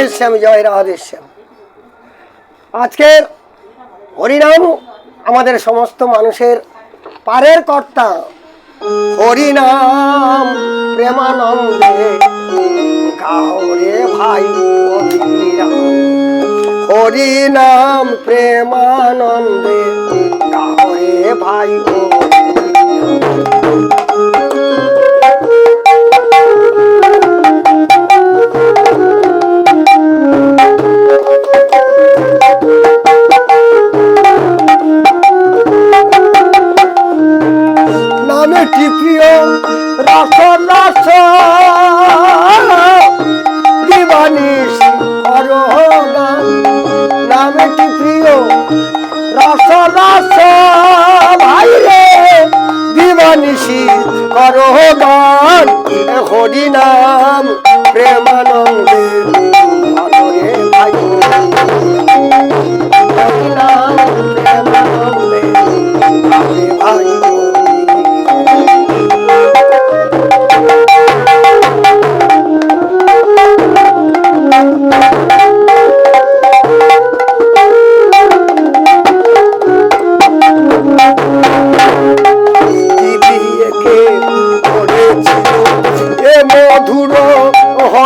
রাধেশ্যাম জয় রাধেশ্যাম আজকের হরিনাম আমাদের সমস্ত মানুষের পারের কর্তা। হরিনাম প্রেমানন্দে গাওরে ভাই হরিনাম প্রেমানন্দে গাওরে ভাই রস রস। দিবানিস নামে প্রিয়। রস রস। ভাই রে দিবানিসি করগান হরি নাম প্রেমানন্দে।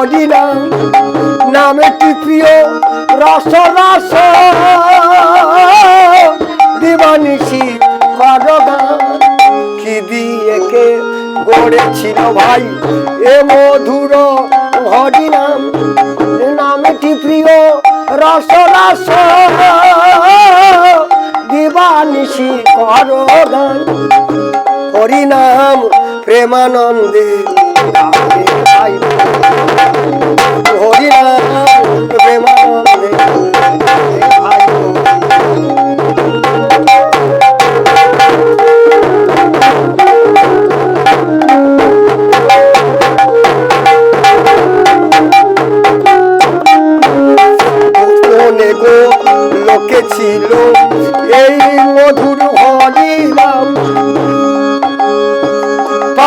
হরিনাম নামটি প্রিয়? রস রস। দিবানিসি করগান কি দিয়েকে গড়েছিল ভাই? এ মধুর হরিনাম নামটি প্রিয়? রস রস। দিবানিসি করগান হরিনাম প্রেমানন্দে। ভাই।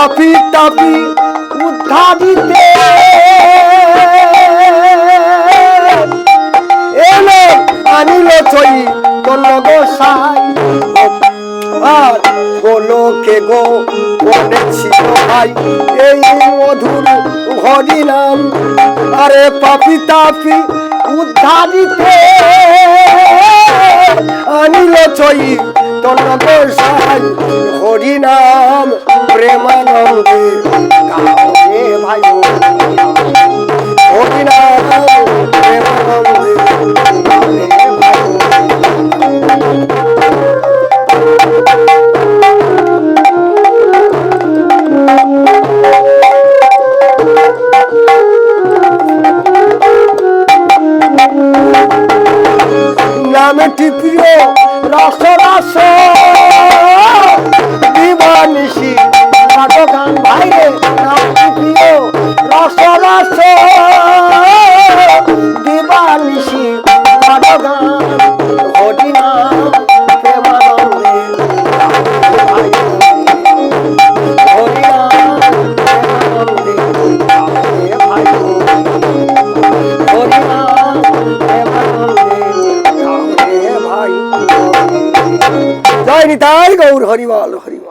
পাপি তাপি উদ্ধারিতে এলো আনিল চই কোন গোসাই আর গোলকে গো পড়েছিল ভাই। এই মধুর হরিনাম আরে পাপি, তাপি উদ্ধারিতে আনিল চই তোর গোসাই হরিনাম প্রেমানন্দে গাওরে ভাই হরিনাম প্রেমানন্দে গাওরে ভাই নামটি প্রিয়? রস রস দিবানিসি নাটো গান ভাইরে নাম প্রিয় রস রস দিবানিসি নাটো গান गौर हरिवाल हरिवाल।